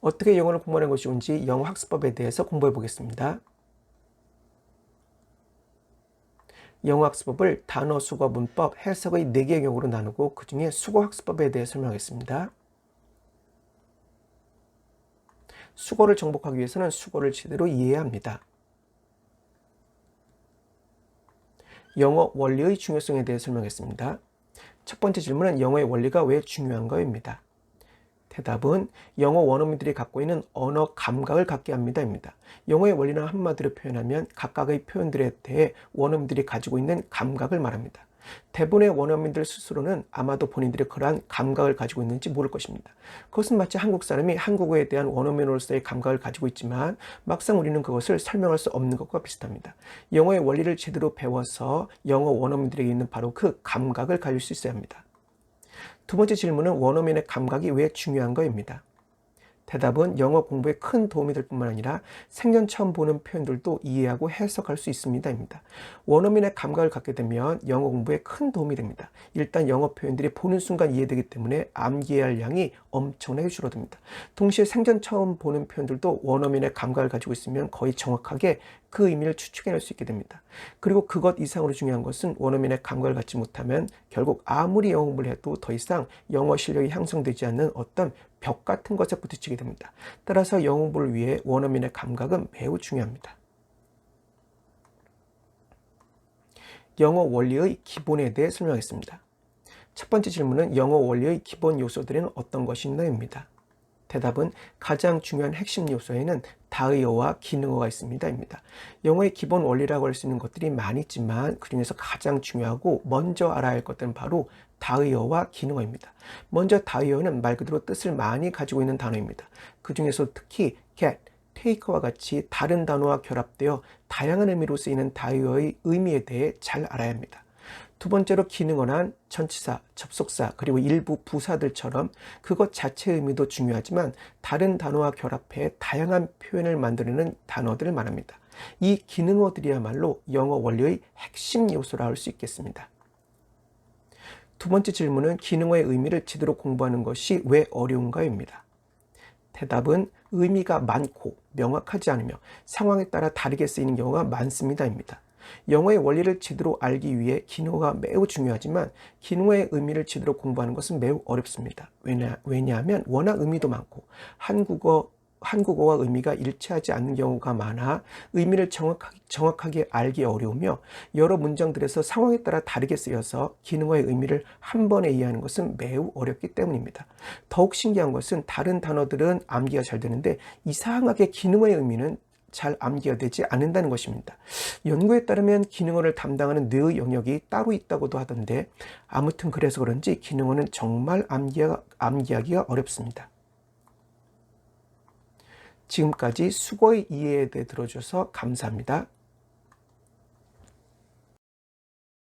어떻게 영어를 공부하는 것이 좋은지 영어 학습법에 대해서 공부해 보겠습니다. 영어 학습법을 단어, 수거, 문법, 해석의 4개의 경우로 나누고 그 중에 수거 학습법에 대해 설명하겠습니다. 수거를 정복하기 위해서는 수거를 제대로 이해해야 합니다. 영어 원리의 중요성에 대해 설명했습니다. 첫 번째 질문은 영어의 원리가 왜 중요한가입니다. 대답은 영어 원어민들이 갖고 있는 언어 감각을 갖게 합니다 입니다. 영어의 원리는 한마디로 표현하면 각각의 표현들에 대해 원어민들이 가지고 있는 감각을 말합니다. 대부분의 원어민들 스스로는 아마도 본인들이 그러한 감각을 가지고 있는지 모를 것입니다. 그것은 마치 한국 사람이 한국어에 대한 원어민으로서의 감각을 가지고 있지만 막상 우리는 그것을 설명할 수 없는 것과 비슷합니다. 영어의 원리를 제대로 배워서 영어 원어민들에게 있는 바로 그 감각을 가질 수 있어야 합니다. 두 번째 질문은 원어민의 감각이 왜 중요한가입니다. 대답은 영어 공부에 큰 도움이 될 뿐만 아니라 생전 처음 보는 표현들도 이해하고 해석할 수 있습니다입니다. 원어민의 감각을 갖게 되면 영어 공부에 큰 도움이 됩니다. 일단 영어 표현들이 보는 순간 이해되기 때문에 암기할 양이 엄청나게 줄어듭니다. 동시에 생전 처음 보는 표현들도 원어민의 감각을 가지고 있으면 거의 정확하게 그 의미를 추측해낼 수 있게 됩니다. 그리고 그것 이상으로 중요한 것은 원어민의 감각을 갖지 못하면 결국 아무리 영어 공부를 해도 더 이상 영어 실력이 향상되지 않는 어떤 벽 같은 것에 부딪히게 됩니다. 따라서 영어 공부를 위해 원어민의 감각은 매우 중요합니다. 영어 원리의 기본에 대해 설명하겠습니다. 첫 번째 질문은 영어 원리의 기본 요소들은 어떤 것인가입니다. 대답은 가장 중요한 핵심 요소에는 다의어와 기능어가 있습니다입니다. 영어의 기본 원리라고 할 수 있는 것들이 많이 있지만 그 중에서 가장 중요하고 먼저 알아야 할 것들은 바로 다의어와 기능어입니다. 먼저 다의어는 말 그대로 뜻을 많이 가지고 있는 단어입니다. 그 중에서 특히 get, take와 같이 다른 단어와 결합되어 다양한 의미로 쓰이는 다의어의 의미에 대해 잘 알아야 합니다. 두 번째로 기능어란 전치사, 접속사, 그리고 일부 부사들처럼 그것 자체의 의미도 중요하지만 다른 단어와 결합해 다양한 표현을 만드는 단어들을 말합니다. 이 기능어들이야말로 영어 원리의 핵심 요소라 할 수 있겠습니다. 두 번째 질문은 기능어의 의미를 제대로 공부하는 것이 왜 어려운가입니다. 대답은 의미가 많고 명확하지 않으며 상황에 따라 다르게 쓰이는 경우가 많습니다입니다. 영어의 원리를 제대로 알기 위해 기능어가 매우 중요하지만 기능어의 의미를 제대로 공부하는 것은 매우 어렵습니다. 왜냐, 왜냐하면 워낙 의미도 많고 한국어 한국어와 의미가 일치하지 않는 경우가 많아 의미를 정확하게, 정확하게 알기 어려우며 여러 문장들에서 상황에 따라 다르게 쓰여서 기능어의 의미를 한 번에 이해하는 것은 매우 어렵기 때문입니다. 더욱 신기한 것은 다른 단어들은 암기가 잘 되는데 이상하게 기능어의 의미는 잘 암기가 되지 않는다는 것입니다. 연구에 따르면 기능어를 담당하는 뇌의 영역이 따로 있다고도 하던데 아무튼 그래서 그런지 기능어는 정말 암기하, 암기하기가 어렵습니다. 지금까지 수거의 이해에 대해 들어줘서 감사합니다.